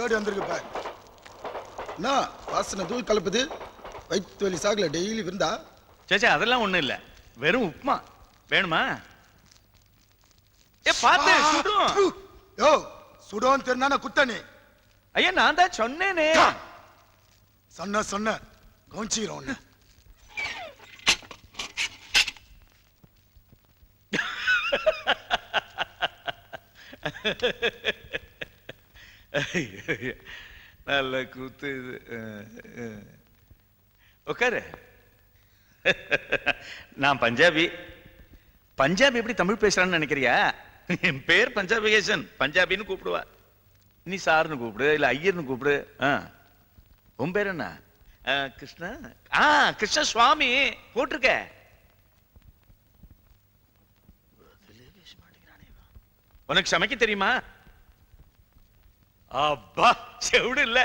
கேடு வந்திருக்கு பார். என்ன வாசனை தூள் கலப்புது. வயிற்று வலி சாகல டெய்லி விருந்தா? சேச்சா அதெல்லாம் ஒண்ணும் இல்ல. வெறும் உப்புமா. வேணுமா? ஏ பாத்து சுடும் யோ சுடோன்னு தெரிந்தான குத்தனி ஐயா நான் தான் சொன்னேனே. சொன்ன சொன்ன. கவுச்சிக்கிறோம் ஒண்ணு நல்ல கூத்து இது. உட்காரு நான் பஞ்சாபி பஞ்சாபி எப்படி தமிழ் பேசுறான்னு நினைக்கிறியா என் பேர் பஞ்சாபிகேசன் பஞ்சாபின்னு கூப்பிடுவா நீ சார்னு கூப்பிடு இல்ல ஐயர்னு கூப்பிடு ஆ. உன் பேர் என்ன கிருஷ்ணா ஆ கிருஷ்ண சுவாமி போட்டிருக்க உனக்கு சமைக்க தெரியுமா அப்பா செவிடு இல்ல.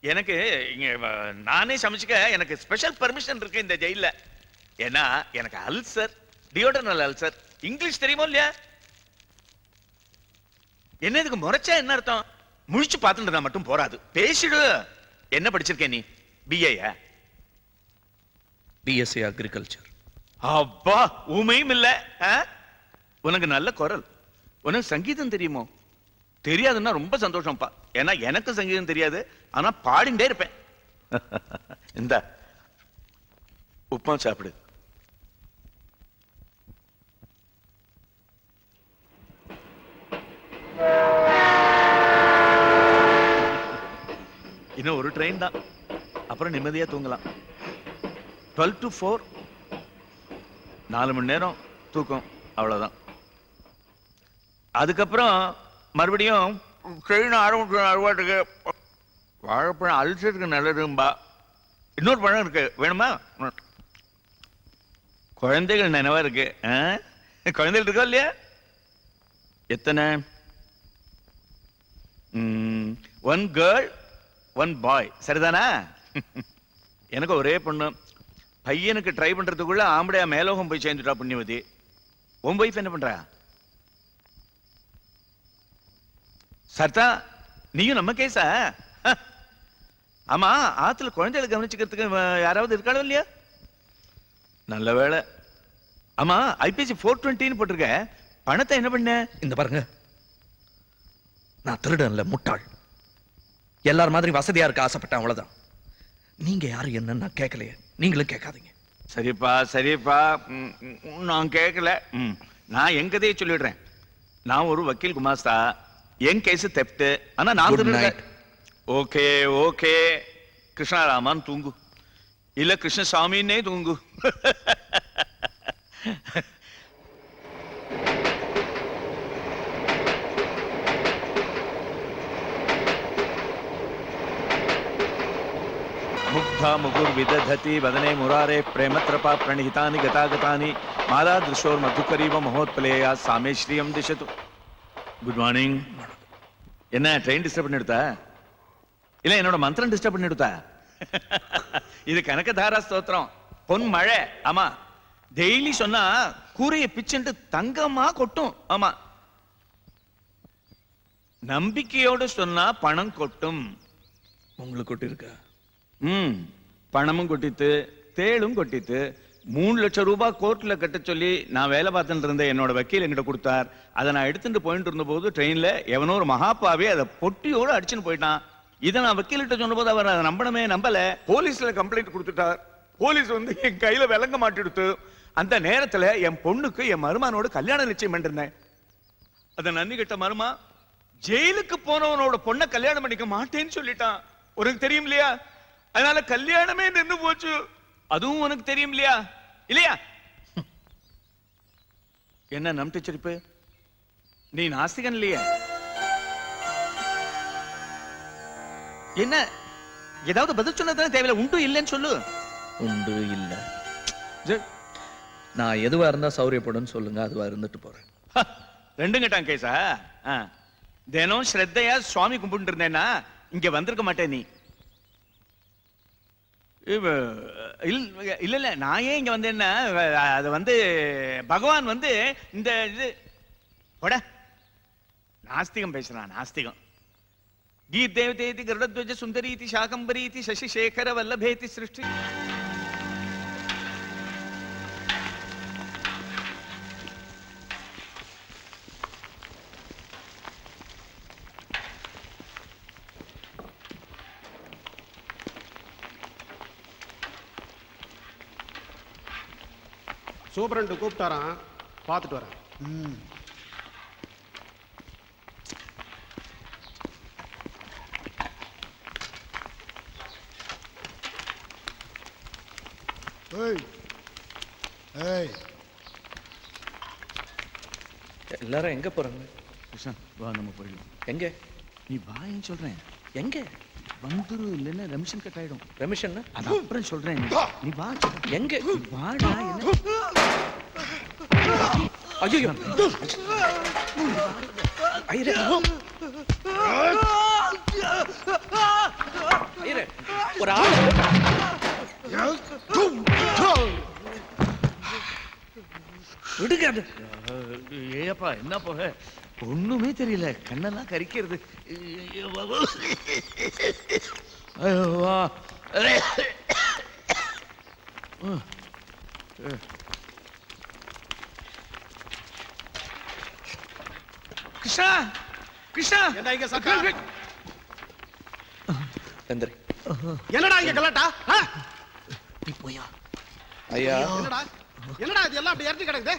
எனக்கு இங்க நானே சமைச்சுக்க எனக்கு ஸ்பெஷல் பர்மிஷன் இருக்கு இந்த ஜெயில்ல. ஏன்னா எனக்கு அல்சர் டியோடனல் அல்சர். இங்கிலீஷ் தெரியுமோ இல்லையா? என்ன இதுக்கு முறைச்சா என்ன அர்த்தம்? முழிச்சு பார்த்துட்டு மட்டும் போறாது. பேசிடு. என்ன படிச்சிருக்கே நீ? பிஏயா பிஎஸ்சி அக்ரிகல்ச்சர் அப்பா உமையும் இல்ல? உனக்கு நல்ல குரல். உனக்கு சங்கீதம் தெரியுமோ? தெரியாதுன்னா ரொம்ப சந்தோஷம்ப்பா. ஏன்னா எனக்கு சங்கீதம் தெரியாது ஆனா பாடிண்டே இருப்பேன். இந்த உப்புமா சாப்பிடு. இன்னும் ஒரு ட்ரெயின் தான். அப்புறம் நிம்மதியா தூங்கலாம். டுவெல் டு ஃபோர் நாலு மணி நேரம் தூக்கம் அவ்வளவுதான். அதுக்கப்புறம் மறுபடியும் ட்ரெயின் ஆரம்பிச்சு அறுவாட்டுக்கு வாழைப்பழம் அல்சருக்கு நல்லதும்பா. இன்னொரு பழம் இருக்கு. வேணுமா? குழந்தைகள் நினைவா இருக்கு. ஆ? குழந்தைகள் இருக்கா இல்லையா? எத்தனை? ஒன் கேர்ள் ஒன் பாய் சரிதானா? எனக்கு ஒரே பொண்ணு. பையனுக்கு ட்ரை பண்றதுக்குள்ள ஆம்படையா மேலோகம் போய் சேர்ந்துட்டா புண்ணியவதி. உன் ஒய்ஃப் என்ன பண்றா? சர்தா நீயும் நம்ம கேஸா. ஆமா ஆத்துல குழந்தைகளை கவனிச்சுக்கிறதுக்கு யாராவது இருக்காளோ இல்லையா? நல்ல வேளை. ஆமா ஐபிசி ஃபோர் டுவெண்ட்டின்னு போட்டிருக்க. பணத்தை என்ன பண்ண? இந்த பாருங்க. நான் திருடன்ல முட்டாள். எல்லார் மாதிரி வசதியா இருக்க ஆசைப்பட்டேன் அவ்வளவுதான். நீங்க யாரு என்னன்னு நான் கேட்கலையே நீங்களும் கேட்காதீங்க. சரிப்பா சரிப்பா. நான் கேட்கல நான் என் கதையை சொல்லிடுறேன். நான் ஒரு வக்கீல் குமாஸ்தா. என் கேஸ் தெப்ட் ஆனா நான் Good திருடுறேன். night. ஓகே ஓகே கிருஷ்ணாராமான் தூங்கு இல்ல கிருஷ்ணசாமின்னே தூங்கு मुग्धा मुगुर्विदधति वदने मुरारे प्रेमत्रपा प्रणिहितानि गतागतानि माला दृशोर्मधुकरीव महोत्पलेया सामे श्रियं दिशतु குட் மார்னிங் என்ன ட்ரெயின் டிஸ்டர்ப் பண்ணிடுதா இல்ல என்னோட மந்திரம் டிஸ்டர்ப் பண்ணிடுதா இது கனகதாரா ஸ்தோத்திரம். பொன் மழை. ஆமா. டெய்லி சொன்னா கூரையை பிச்சுட்டு தங்கமா கொட்டும். ஆமா. நம்பிக்கையோட சொன்னா பணம் கொட்டும். உங்களுக்கு கொட்டி இருக்கா ம். பணமும் கொட்டித்து தேளும் கொட்டித்து மூணு லட்சம் ரூபாய் கோர்ட்ல கட்ட சொல்லி நான் வேலை பார்த்துட்டு இருந்த என்னோட வக்கீல் என்கிட்ட கொடுத்தார். அதை நான் எடுத்துட்டு போயிட்டு இருந்தபோது ட்ரெயின்ல எவனோ ஒரு மகாப்பாவே அதை பொட்டியோட அடிச்சுன்னு போயிட்டான். இதை நான் வக்கீல்கிட்ட சொன்னபோது அவர் அதை நம்பணுமே நம்பல. போலீஸ்ல கம்ப்ளைண்ட் கொடுத்துட்டார். போலீஸ் வந்து என் கையில விளங்க மாட்டிடுத்து. அந்த நேரத்துல என் பொண்ணுக்கு என் மருமானோட கல்யாணம் நிச்சயம் பண்ணிருந்தேன். அதை நன்றி கிட்ட மருமா ஜெயிலுக்கு போனவனோட பொண்ணை கல்யாணம் பண்ணிக்க மாட்டேன்னு சொல்லிட்டான். உனக்கு தெரியும் இல்லையா? அதனால கல்யாணமே நின்று போச்சு. அதுவும் உனக்கு தெரியும் இல்லையா? இல்லையா? என்ன நம்பிச்சிருப்பு நீ நாஸ்திகன் இல்லையா என்ன ஏதாவது பதில் சொன்னதானே தேவையில்ல? உண்டு இல்லைன்னு சொல்லு. உண்டு இல்ல. நான் எதுவா இருந்தா சௌரியப்படும் சொல்லுங்க அதுவா இருந்துட்டு போறேன். ஹ, ரெண்டும் கேட்டான் கேசா? ஆ. தினம் ஸ்ரத்தையா சுவாமி கும்பிட்டு இருந்தேன்னா இங்க வந்திருக்க மாட்டே நீ. இல்ல இல்ல நான் ஏன் இங்க வந்து என்ன அது வந்து பகவான் வந்து இந்த இது போட. நாஸ்திகம் பேசுறான் நாஸ்திகம். கீர் தேவதேதி கருடத்வஜ சுந்தரீதி சாகம்பரீதி சசிசேகர வல்லபேதி சிருஷ்டி. சூப்பரண்டு கூப்பிட்டாரான் பார்த்துட்டு வரேன். ம். ஏய் ஏய். எல்லாரும் எங்க போறாங்க? கிருஷ்ணா வா நம்ம போயிடலாம் எங்க? நீ வாயேன்னு சொல்றேன். எங்க? வந்துரு இல்லைன்னா ரெமிஷன் கட் ஆயிடும். ரமேஷன்னா அது அப்புறம் சொல்றேன். நீ வா. எங்க? வாடா என்ன? ஐயோ ஐயரே. ஐயரே ஒரு ஆள். விடுங்க அது. ஏப்பா என்ன போக? ஒண்ணுமே தெரியல. கண்ணெல்லாம் கரிக்கிறது. கிருஷ்ணா கிருஷ்ணா. என்னடா இங்க கலாட்டா? நீ போயா. ஐயா. என்னடா? என்னடா இது? எல்லாம் அப்படி இறச்சி கிடக்குது?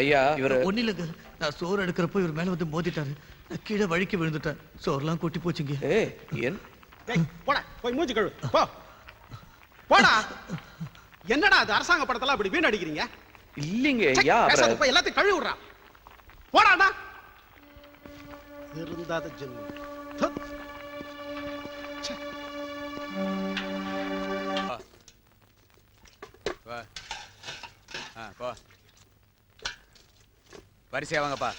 ஐயா இவரு ஒன்னும் இல்லைங்க நான் சோறு எடுக்கிறப்போ இவர் மேல வந்து மோதிட்டாரு. நான் கீழே வழுக்கி விழுந்துட்டேன். சோறுலாம் கொட்டி போச்சுங்க. என் டேய், போடா போய் மூஞ்சி கழுவு போ. போடா. என்னடா அது அரசாங்க படத்தெல்லாம் அப்படி வீண் அடிக்கிறீங்க இல்லைங்க ஐயா பேசாத, போய் எல்லாத்தையும் கழுவி விடுறா. போடாடா. இருந்தாத ஜென்மம். த்து. ச்சே. வா ஆ போ. வரிசையா வாங்கப்பா.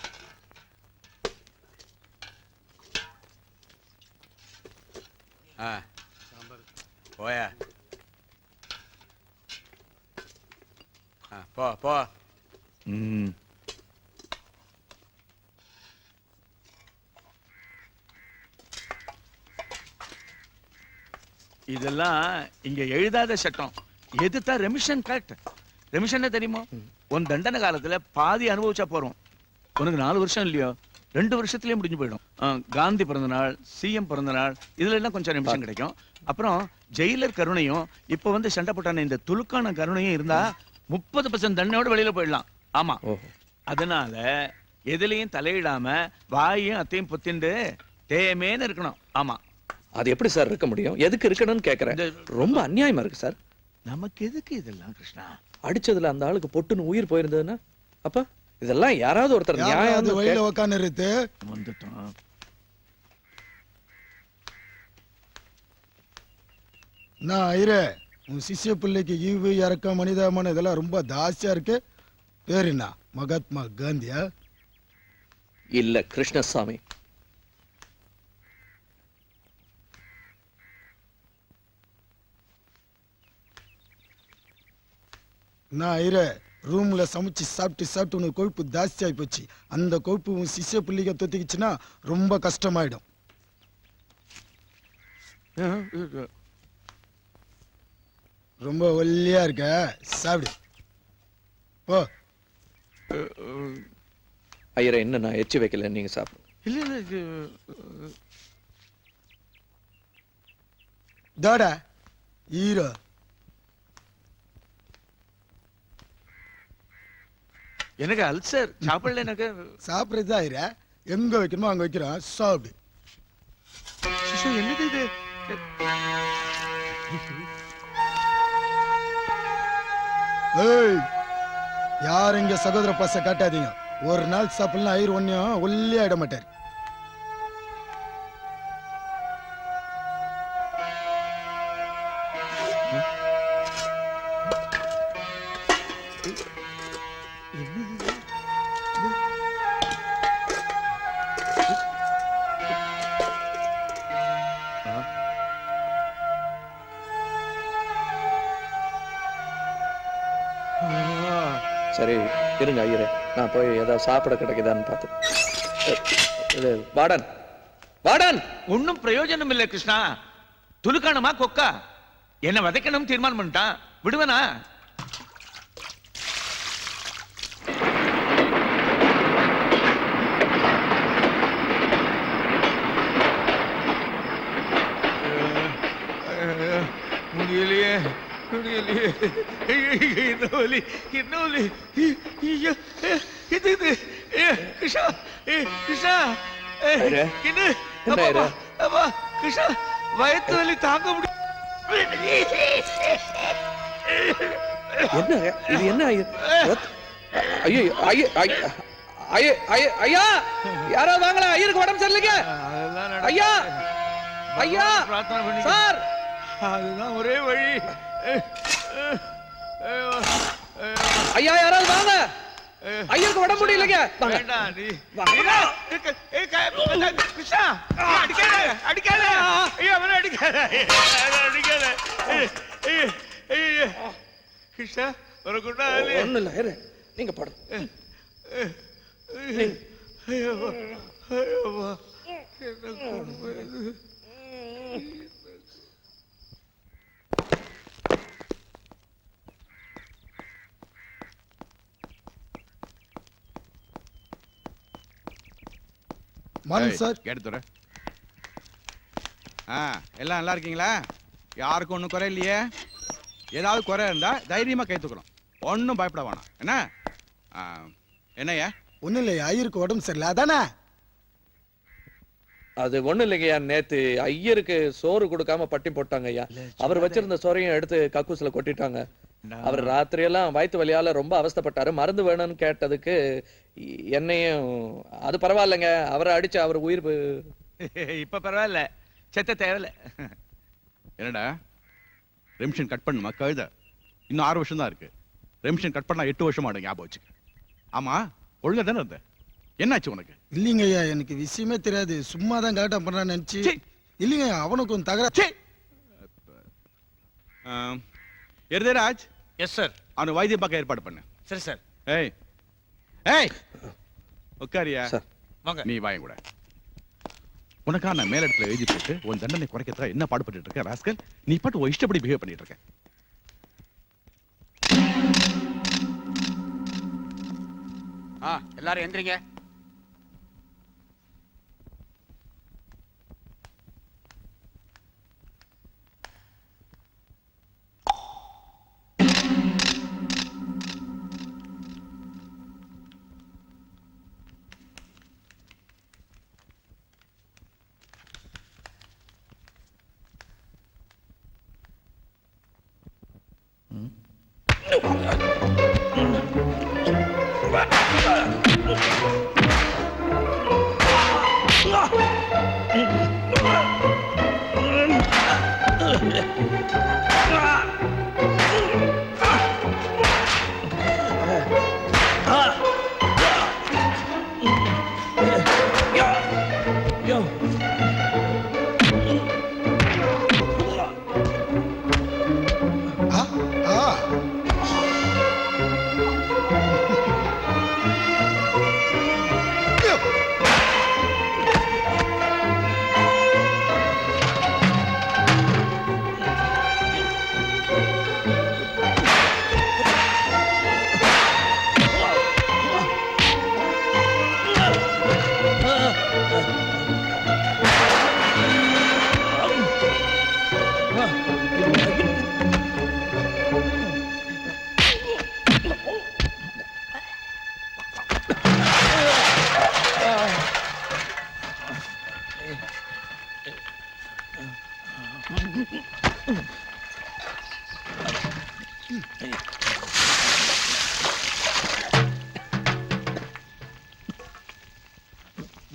போயா. ஆ போ போ. ம். இதெல்லாம் இங்க எழுதாத சட்டம். எதுதான் ரெமிஷன் கரெக்ட் ரெமிஷன் தெரியுமா? உன் தண்டனை காலத்துல பாதி அனுபவிச்சா போறோம். உனக்கு நாலு வருஷம் இல்லையோ? ரெண்டு வருஷத்துலயே முடிஞ்சு போயிடும். காந்தி பிறந்த நாள் சிஎம் பிறந்த நாள் இதுல எல்லாம் கொஞ்சம் ரெமிஷன் கிடைக்கும். அப்புறம் ஜெயிலர் கருணையும் இப்ப வந்து சண்டை போட்டான இந்த துலுக்கான கருணையும் இருந்தா முப்பது பர்சன்ட் தண்டையோட வெளியில போயிடலாம். ஆமா. அதனால எதுலயும் தலையிடாம வாயும் அத்தையும் பொத்திண்டு தேமேன்னு இருக்கணும். ஆமா. அது எப்படி சார் இருக்க முடியும்? எதுக்கு இருக்கணும்னு கேக்குறேன். ரொம்ப அநியாயமா இருக்கு சார். நமக்கு எதுக்கு இதெல்லாம் கிருஷ்ணா? அடிச்சதுல அந்த ஆளுக்கு பொட்டுன்னு உயிர் போயிருந்ததுன்னா அப்ப? இதெல்லாம் யாராவது ஒருத்தர் நியாயம் வழியில உக்காந்து இருக்கு வந்துட்டோம் நான் ஐரே உன் சிஷ்ய பிள்ளைக்கு ஈவு இறக்கம் மனிதாபமானம் இதெல்லாம் ரொம்ப தாஸ்தியா இருக்கு. பேர் என்ன? மகாத்மா காந்தியா? இல்ல கிருஷ்ணசாமி. நான் ஐரே ரூம்ல சமைச்சு சாப்பிட்டு சாப்பிட்டு உனக்கு கொழுப்பு ஜாஸ்தி ஆகி போச்சு. அந்த கொழுப்பு உன் சிஷ்ய பிள்ளைக்கு தொத்திக்கிச்சுன்னா ரொம்ப கஷ்டமாயிடும். ரொம்ப ஒல்லியா இருக்க? சாப்பிடு. ஓ ஐயரை என்ன நான் எச்சி வைக்கல நீங்க சாப்பிடுங்க இல்ல இல்ல இது தாடா ஹீரோ எனக்கு அல்சர். சாப்பிடல எனக்கு. சாப்பிட்றது ஐரே எங்க வைக்கணுமோ அங்க வைக்கிறோம் சாப்பிடு. சிசு, என்னது இது? ஏய் யாரும் இங்க சகோதர பாச காட்டாதீங்க. ஒரு நாள் சாப்பிடலாம் ஐயர் ஒன்னையும் ஒல்லியா ஆயிட மாட்டார். நான் போய் ஏதாவது சாப்பிட கிடைக்குதான்னு பார்த்து. இது வார்டன் வார்டன் ஒன்னும் பிரயோஜனம் இல்லை கிருஷ்ணா. துலுக்கானமா கொக்கா. என்ன வதைக்கணும் தீர்மானம் பண்ணிட்டான். விடுவனா முடியலையே முடியலையே என்ன வலி? என்ன வலி? ஐயோ, இது இது ஏ, கிருஷ்ணா ஏ, கிருஷ்ணா ஏ, ஐயா. என்ன? என்ன அப்பா, ஐயா? அப்பா கிருஷ்ணா வயத்து வலி தாங்க முடியும் என்ன இது என்ன ஐயா யாராவது வாங்கலாம் ஐயருக்கு உடம்பு சரியில்லைங்க. ஐயா! ஐயா. சார்! அதுதான் ஒரே வழி. ஐயோ, ஐயோ, ஐயா யாராவது வாங்க. ஐயருக்கு உடம்பு முடியலைங்க. கிருஷ்ணா அடிக்காத அடிக்காத. ஐயோ அவனை அடிக்காத. அடிக்காத. கிருஷ்ணா ஒண்ணும் ஆகலையே? ஒண்ணும் இல்ல இரு. நீங்க படு. ஐயோ ஐயோவா என்ன மார்னிங் சார் எடுத்துற ஆ எல்லாம் நல்லா இருக்கீங்களா? யாருக்கும் ஒன்றும் குறை இல்லையே. ஏதாவது குறை இருந்தா தைரியமா கை தூக்கணும். ஒன்றும் பயப்பட வேணாம். என்ன? ஆ, என்னய்யா? ஒன்றும் இல்லையா? ஐயருக்கு உடம்பு சரியில்லை. அதானே? அது ஒண்ணு இல்லைங்கய்யா. நேத்து ஐயருக்கு சோறு கொடுக்காம பட்டி போட்டாங்க ஐயா. அவர் வச்சிருந்த சோறையும் எடுத்து கக்கூசுல கொட்டிட்டாங்க. அவர் ராத்திரி எல்லாம் வயிற்று வலியால ரொம்ப அவஸ்தைப்பட்டாரு. மருந்து வேணும்னு கேட்டதுக்கு என்னையும் அது பரவாயில்லைங்க. அவரை அடிச்சு அவர் உயிர் இப்ப பரவாயில்ல. செத்த தேவையில்ல. என்னடா? ரெமிஷன் கட் பண்ணுமா? கழுத. இன்னும் ஆறு வருஷம் தான் இருக்கு. ரெமிஷன் கட் பண்ணா எட்டு வருஷம் ஆடும் ஞாபகம் வச்சுக்க. ஆமா? ஒழுங்கா தானே இருந்த? என்னாச்சு உனக்கு? இல்லைங்க ஐயா எனக்கு விஷயமே தெரியாது. சும்மா தான் கரெக்டாக பண்ணுறான்னு நினச்சி. சீ. இல்லைங்க ஐயா, அவனுக்கு கொஞ்சம் தகரா ச்சே! ஆ, எருதராஜ்? எஸ் சார் அவனை வைத்தியம் பார்க்க ஏற்பாடு பண்ணு. சரி சார் ஏய் ஏய் உட்காரியா? சார். வாங்க. நீ வாங்க கூட. உனக்கா நான் மேலிடத்துல எழுதி போட்டு உன் தண்டனை குறைக்கிறதுக்காக என்ன பாடுபட்டு இருக்க ராஸ்கல்? நீ பாட்டு உன் இஷ்டப்படி பிஹேவ் பண்ணிட்டு இருக்க. ஆ எல்லாரும் எந்திரிங்க.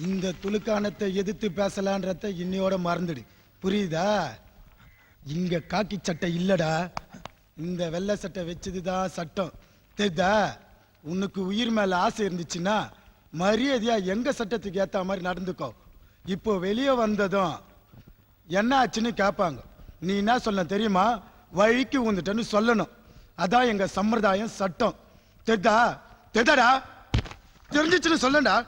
இந்த துலுக்கானத்தை எதிர்த்து பேசலான்றத இன்னையோட மறந்துடு. புரியுதா? இங்க காக்கி சட்டை இல்லடா. இந்த வெள்ளை சட்டை வச்சதுதான் சட்டம். தெரியுதா? உனக்கு உயிர் மேல ஆசை இருந்துச்சுன்னா மரியாதையா எங்க சட்டத்துக்கு ஏத்த மாதிரி நடந்துக்கோ. இப்போ வெளியே வந்ததும் என்ன ஆச்சுன்னு கேட்பாங்க நீ என்ன சொல்ல தெரியுமா? வழிக்கு உந்துட்டேன்னு சொல்லணும். அதான் எங்க சம்பிரதாயம் சட்டம். தெரிதா? தெரிதாடா? தெரிஞ்சிச்சுன்னு சொல்லண்டா.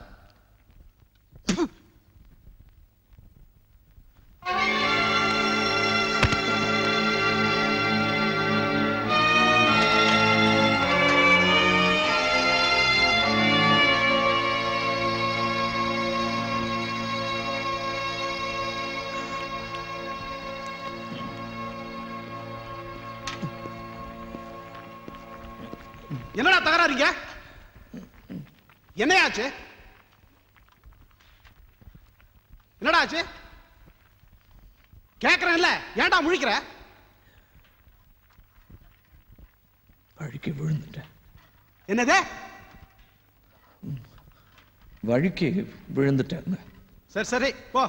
என்னடா தகராறீங்க? என்னையாச்சு? என்னடா ஆச்சு கேக்குறேன்ல ஏன்டா முழிக்கிற? வழுக்கி விழுந்துட்டேன். என்னது? வழுக்கி விழுந்துட்டேன் சரி சரி போ.